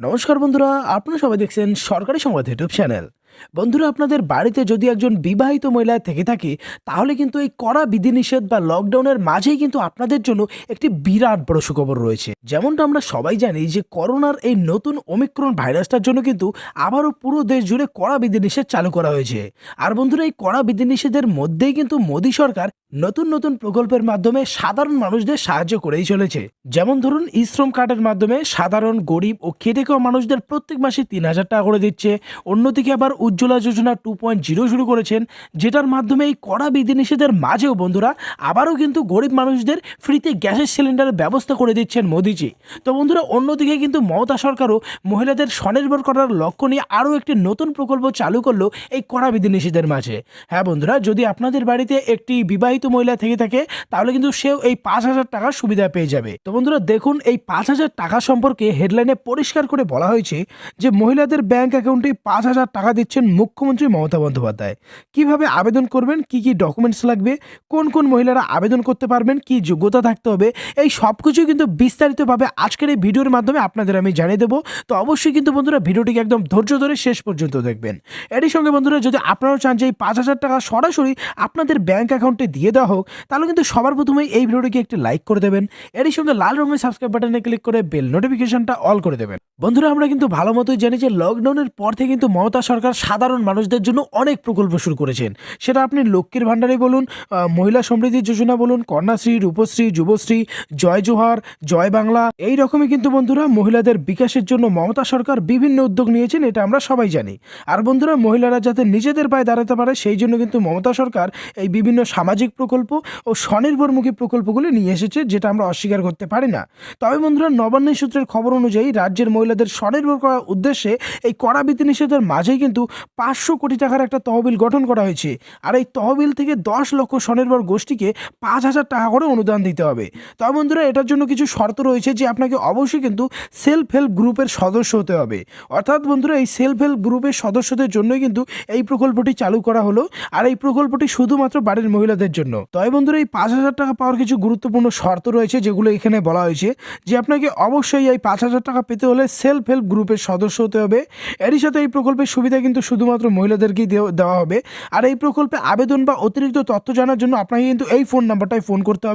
নমস্কার বন্ধুরা, আপনারা সবাই দেখছেন সরকারি সংবাদ ইউটিউব চ্যানেল। বন্ধুরা, আপনাদের বাড়িতে যদি একজন বিবাহিত মহিলা থেকে থাকে, তাহলে কিন্তু এই কড়া বিধিনিষেধ বা লকডাউনের মাঝেই কিন্তু আপনাদের জন্য একটি বিরাট বড় সুখবর রয়েছে। যেমনটা আমরা সবাই জানি যে করোনার এই নতুন ওমিক্রন ভাইরাসটার জন্য কিন্তু আবারও পুরো দেশ জুড়ে কড়া বিধিনিষেধ চালু করা হয়েছে। আর বন্ধুরা, এই কড়া বিধিনিষেধের মধ্যেই কিন্তু মোদী সরকার নতুন নতুন প্রকল্পের মাধ্যমে সাধারণ মানুষদের সাহায্য করেই চলেছে। যেমন ধরুন, ই শ্রম কার্ডের মাধ্যমে সাধারণ, গরিব ও খেটে খাওয়া মানুষদের প্রত্যেক মাসে তিন হাজার টাকা করে দিচ্ছে। অন্যদিকে আবার Ujjwala Yojana two point zero শুরু করেছেন, যেটার মাধ্যমে এই কড়া বিধিনিষেধের মাঝেও বন্ধুরা আবারও কিন্তু গরিব মানুষদের ফ্রিতে গ্যাসের সিলিন্ডারের ব্যবস্থা করে দিচ্ছেন মোদিজি। তো বন্ধুরা, অন্যদিকে কিন্তু মমতা সরকারও মহিলাদের স্বনির্ভর করার লক্ষ্য নিয়ে আরও একটি নতুন প্রকল্প চালু করল এই কড়া বিধিনিষেধের মাঝে। হ্যাঁ বন্ধুরা, যদি আপনাদের বাড়িতে একটি বিবাহিত মহিলা থেকে থাকে, তাহলে কিন্তু সেও এই পাঁচ হাজার টাকার সুবিধা পেয়ে যাবে। তো বন্ধুরা, দেখুন, এই পাঁচ হাজার টাকা সম্পর্কে হেডলাইনে পরিষ্কার করে বলা হয়েছে যে মহিলাদের ব্যাংক অ্যাকাউন্টে পাঁচ হাজার টাকা দিচ্ছেন মুখ্যমন্ত্রী মমতা বন্দ্যোপাধ্যায়। কীভাবে আবেদন করবেন? কি কি ডকুমেন্টস লাগবে? কোন কোন মহিলারা আবেদন করতে পারবেন? কি যোগ্যতা থাকতে হবে? এই সব কিছু কিন্তু বিস্তারিতভাবে আজকের এই ভিডিওর মাধ্যমে আপনাদের আমি জানিয়ে দেবো। তো অবশ্যই কিন্তু বন্ধুরা, ভিডিওটিকে একদম ধৈর্য ধরে শেষ পর্যন্ত দেখবেন। এরই সঙ্গে বন্ধুরা, যদি আপনারাও চান যে এই পাঁচ হাজার টাকা সরাসরি আপনাদের ব্যাংক অ্যাকাউন্টে দিয়ে দেওয়া হোক, তাহলে কিন্তু সবার প্রথমে এই ভিডিওটিকে একটি লাইক করে দেবেন। এরই সঙ্গে লাল রঙের সাবস্ক্রাইব বাটনে ক্লিক করে বেল নোটিফিকেশনটা অল করে দেবেন। বন্ধুরা, আমরা কিন্তু ভালো মতোই জানি যে লকডাউনের পর থেকে কিন্তু মমতা সরকার সাধারণ মানুষদের জন্য অনেক প্রকল্প শুরু করেছেন। সেটা আপনি লক্ষ্মীর ভাণ্ডারে বলুন মহিলা সমৃদ্ধি যোজনা বলুন, কন্যাশ্রী, রূপশ্রী, যুবশ্রী, জয় জোহার, জয় বাংলা, এই রকমই কিন্তু বন্ধুরা মহিলাদের বিকাশের জন্য মমতা সরকার বিভিন্ন উদ্যোগ নিয়েছেন, এটা আমরা সবাই জানি। আর বন্ধুরা, মহিলারা যাতে নিজেদের পায়ে দাঁড়াতে পারে, সেই জন্য কিন্তু মমতা সরকার এই বিভিন্ন সামাজিক প্রকল্প ও স্বনির্ভরমুখী প্রকল্পগুলি নিয়ে এসেছে, যেটা আমরা অস্বীকার করতে পারি না। তবে বন্ধুরা, নবান্ন সূত্রের খবর অনুযায়ী রাজ্যের মহিলাদের স্বনির্ভর করার উদ্দেশ্যে এই কড়া বিধিনিষেধের মাঝেই কিন্তু পাঁচশো কোটি টাকার একটা তহবিল গঠন করা হয়েছে। আর এই তহবিল থেকে দশ লক্ষ স্বনির্ভর গোষ্ঠীকে পাঁচ হাজার টাকা করে অনুদান দিতে হবে। তবে বন্ধুরা, এটার জন্য কিছু শর্ত রয়েছে যে আপনাকে অবশ্যই কিন্তু সেলফ হেল্প গ্রুপের সদস্য হতে হবে। অর্থাৎ বন্ধুরা, এই সেলফ হেল্প গ্রুপের সদস্যদের জন্যই কিন্তু এই প্রকল্পটি চালু করা হলো। আর এই প্রকল্পটি শুধুমাত্র বাড়ির মহিলাদের জন্য তবে বন্ধুরা, এই পাঁচ হাজার টাকা পাওয়ার কিছু গুরুত্বপূর্ণ শর্ত রয়েছে যেগুলো এখানে বলা হয়েছে, যে আপনাকে অবশ্যই এই পাঁচ হাজার টাকা পেতে হলে সেলফ হেল্প গ্রুপের সদস্য হতে হবে। এরই সাথে এই প্রকল্পের সুবিধা কিন্তু শুধুমাত্র মহিলাদেরকেই দেও- দেওয়া হবে। আর এই প্রকল্পে আবেদন বা অতিরিক্ত তথ্য জানার জন্য আপনাকে কিন্তু এই ফোন নাম্বারটায় ফোন করতে হবে।